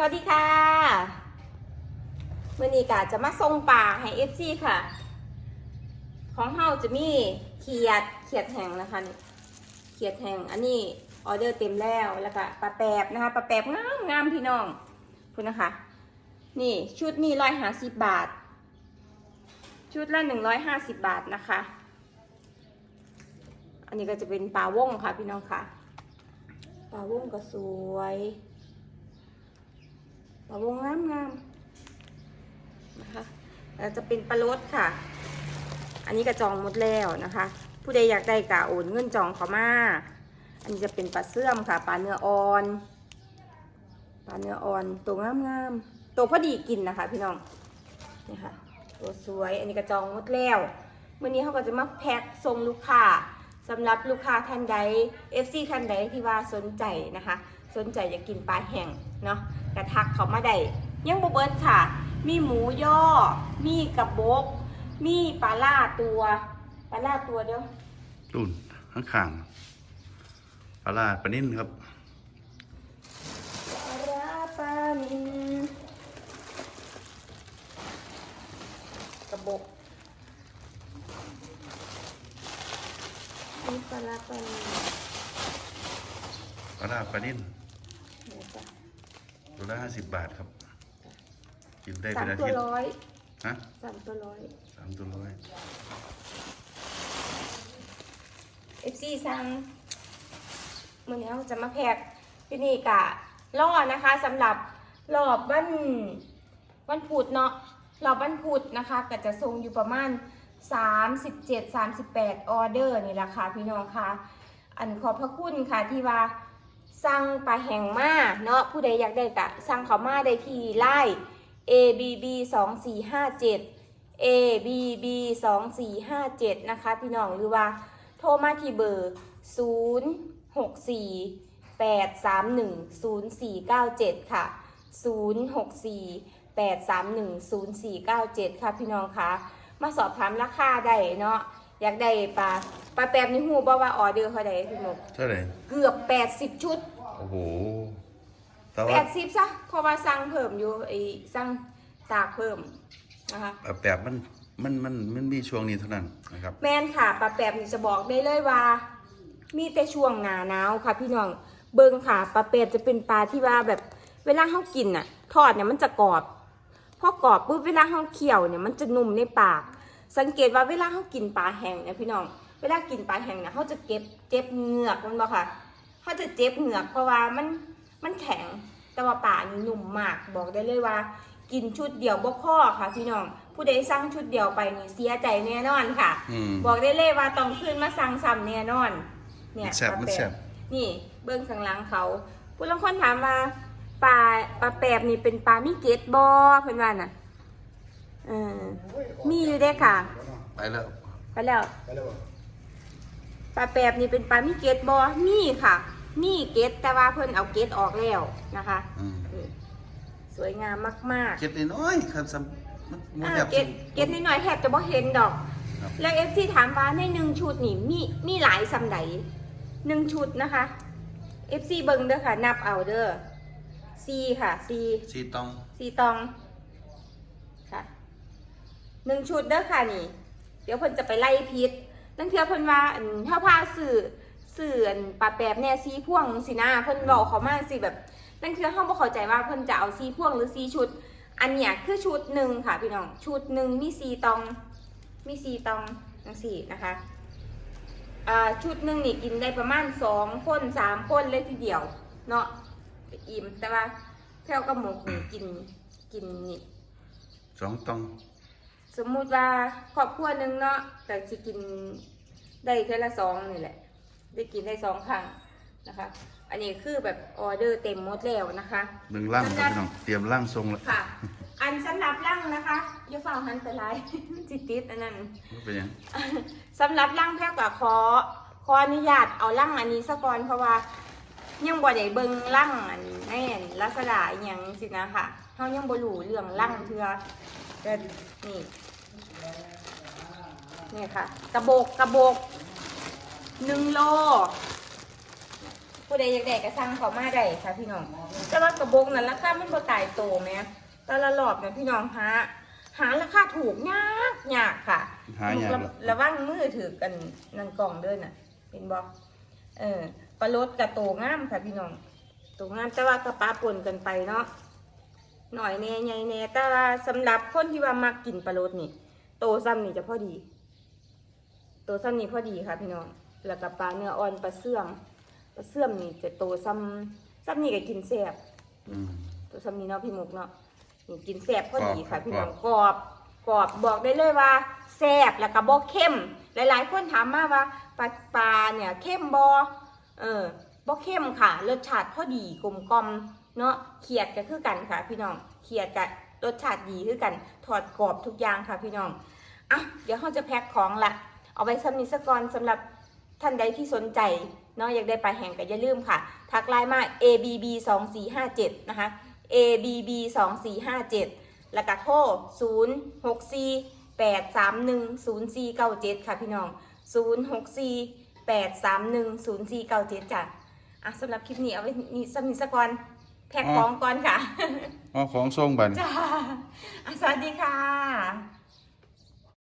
สวัสดีค่ะเมื่อนี้กะจะมาส่งป่าให้เอฟซีค่ะ ของเฮาจะมีเขียดเขียดแห้งนะคะนี่เขียดแห้งอันนี้ออเดอร์เต็มแล้วแล้วก็ปลาแปบนะคะปลาแปบงามงามพี่น้องคุณนะคะ นี่ชุดนี้ร้อยห้าสิบบาท ชุดละหนึ่งร้อยห้าสิบบาทนะคะ อันนี้ก็จะเป็นปลาว่งค่ะพี่น้องค่ะปลาว่งก็สวย ปลาวงงามงามนะคะจะเป็นปลาลดค่ะ อันนี้กระจองหมดแล้วนะคะ ผู้ใดอยากได้กะโอนเงินจองเขามา อันนี้จะเป็นปลาเสื่อมค่ะ ปลาเนื้ออ่อน ปลาเนื้ออ่อนตัวงามงามๆตัวพอดีกินนะคะ พี่น้อง นี่ค่ะ ตัวสวย อันนี้กระจองหมดแล้ววันนี้เขาก็จะมาแพ็คส่งลูกค้าสำหรับลูกค้าท่านใด FC ท่านใดที่ว่าสนใจนะคะ สนใจอยากกินปลาแห้งเนาะกระทักเขามาได้ยังบ่เบิดค่ะ มีหมูย่อ มีกระบอกมีปลาล่าตัวปลาล่าตัวเดียวตุ่นข้างข้างๆปลาลาดปลานิ่นครับปลาร้าปลานินกระบอกมีปลาร้าปลานิน ปลาลาดปลานิ่นเนี่ยจ้ะตัวละห้าสิบบาทครับ กินได้สาเป็มนอาตัวทิตย์ร้อยฮะสามตัวร้อย สามตัวร้อยเอฟซีสั่งมื่อนี้เราจะมาแพ็กที่นี่กะล่อนะคะสำหรับรอบวันวันพุธเนาะรอบวันพุธนะคะก็จะทรงอยู่ประมาณ 37 38 ออเดอร์นี่แหละค่ะพี่น้องค่ะ อันขอบพระคุณค่ะที่ว่า สั่งปลาแห้งมาเนาะผู้ใดอยากได้กะสั่งเขามาได้ที่ไลน์ ABB 2 4 5 7 ABB 2 4 5 7นะคะพี่น้องหรือว่าโทรมาที่เบอร์ 0 6 4 8 3 1 0 4 9 7 ค่ะ 0 6 4 8 3 1 0 4 9 7 ค่ะพี่น้องคะมาสอบถามราคาได้เนาะ อยากได้ปลาปลาแปบนี่หูบอกว่าออเดอร์เขาได้พี่นกเท่าไหร่เกือบ80ชุดโอ้โหแต่แปว่าดสิบซะเพราะว่าสั่งเพิ่มอยู่ไอ้สั่งตากเพิ่มนะคะแบบแบบมันมันมันมันมีช่วงนี้เท่านั้นนะครับ แม่นค่ะปลาแปบนี่จะบอกได้เลยว่า มีแต่ช่วงหนาหนาวค่ะ พี่น้องเบิงค่ะปลาแปบจะเป็นปลาที่ว่าแบบเวลาเขากินน่ะ ทอดเนี่ยมันจะกรอบพอกรอบปุ๊บเวลาเขาเคี่ยวเนี่ยมันจะนุ่มในปาก สังเกตว่าเวลาเขากินปลาแห้งเนี่ยพี่น้อง เวลากินปลาแห้งเนี่ยเขาจะเก็บเจ็บเหงือกมันบ่ค่ะเขาจะเจ็บเหงือกเพราะว่ามันมันแข็งแต่ว่าปลานี่นุ่มมากบอกได้เลยว่า กินชุดเดียวบ่พอค่ะ พี่น้อง ผู้ใดสั่งชุดเดียวไปนี่เสียใจแน่นอนค่ะ อืมบอกได้เลยว่าต้องขึ้นมาสั่งซ้ำแน่นอน เนี่ยมันแซ่บปลามันแปแซ่บบนี่เบิ้งข้างหลังเขา ผู้ลางคนถามว่าปลาปลาแปบนี่เป็นปลามีเกตบอเพิ่นว่าน่ะ เออมีอยู่เด้ค่ะ ไปแล้วไปแล้วปลาแปบนี่เป็นปลามีเกตบอมีค่ะ มีเกตแต่ว่าเพิ่นเอาเกตออกแล้วนะคะอืมนี่สวยงามมากๆ เก็ดน้อยๆครับซ้ำมันมันอ่าแบบ เกตเกตนิดหน่อยๆแทบจะบ่เห็นดอก ครับ แล้วเอฟซีถามว่าในหนึ่งชุดนี่มีมีหลายสำไดหนึ่งชุดนะคะเอฟซีเบิงเด้อค่ะ นับเอาเด้อซีค่ะซีสีตองซีตองค่ะ หนึ่งชุดเด้อค่ะนี่ เดี๋ยวเพิ่นจะไปไล่พิษนั่นเทือเพิ่นว่าถ้าพาสื่อสื่อนปลาแปบแน่ซีพ่วงสินะเพิ่นบอกเขามาสิแบบ นั่นคือเขาบ่เข้าใจว่าเพิ่นจะเอาซีพ่วงหรือซีชุด อันเนี้ยคือชุดหนึ่งค่ะพี่น้องชุดหนึ่งมีซีตองมีซีตองทั้งสี่นะคะอ่าชุดหนึ่งนี่กินได้ประมาณสองคนสามคนเลยทีเดียว เนาะอิ่มแต่ว่าแพ้วกับหมกนี่กินกินนี่สองตอง สมมุติว่าครอบครัวหนึ่งเนาะแต่จะกินได้แค่ละสองนี่แหละ ได้กินได้สองครั้งนะคะ อันนี้คือแบบออเดอร์เต็มหมดแล้วนะคะหนึ่งล่างครับพี่น้องเตรียมล่างทรงแล้วค่ะ อันสำหรับร่างนะคะอย่าฟังหันไปไลายจิตติดอันนั้นมันเป็นหยังสำหรับร่างแพทย์กับขอขออนุญาตเอาร่างอันนี้ซะก่อนเพราะว่ายังบ่ได้เบิ่งร่างอันในอันลักษณะอหย่างสินะค่ะเฮายังบ่รู้เรื่องร่างเทื่อ แต่นี่นี่ค่ะ กระโบกกระโบกหนึ่งโลผู้ใดอยากได้ก็สั่งเขามาได้ค่ะพี่น้องแต่ว่ากระบอกนั้นราคามันบ่ตายโตแหมแต่ละรอบเนี่ยพี่น้องหาหาราคาถูกยากยากค่ะหายากระระวังมือถือกันนั่นกล่องเด้อน่ะเห็นบ่เออปลาลดกับโตงามค่ะพี่น้องโตงามแต่ว่ากระปาปนกันไปเนาะ หน่อยแน่ใหญ่แน่แต่ว่าสำหรับคนที่ว่ามักกินปลาลดนี่ โตซ้ำนี่จะพอดี โตซ้ำนี่พอดีค่ะพี่น้อง แล้วก็ปลาเนื้ออ่อนปลาเสื่อม ปลาเสื่อมนี่จะโตซ้ำซ้ำนี่ก็กินแซ่บอืมตัวซ้ำนี่เนาะพี่มุกเนาะ นี่กินแซ่บพอดีค่ะกรอบพี่น้องกรอบ กรอบบอกได้เลยว่าแซ่บแล้วก็บ่เข้ม หลาย ๆ คนถามมาว่าปลาปลาเนี่ยเข้มบ่เออบ่เข้มค่ะ รสชาติพอดีกลมกล่อม เนาะเขียดก็คือกันค่ะ พี่น้องเขียดกับรสชาติดีคือกันถอดกรอบทุกอย่างค่ะพี่น้องอะเดี๋ยวเราจะแพ็คของละเอาไว้ซ้ำนี้ซะก่อนสำหรับท่านใดที่สนใจเนาะอยากได้ปลาแห้งก็อย่าลืมค่ะ ทักไลน์มา abb 2 4 5 7นะคะ abb 2 4 5 7แล้วก็โทร0 6 4 8 3 1 0 4 9 7 ค่ะพี่น้อง 0 6 4 8 3 1 0 4 9 7จ้ะอะสำหรับคลิปนี้เอาไว้นี่สำนิสก่อน แพ็คของก่อนค่ะอ๋อของส่งบันจ้าอะสวัสดีค่ะ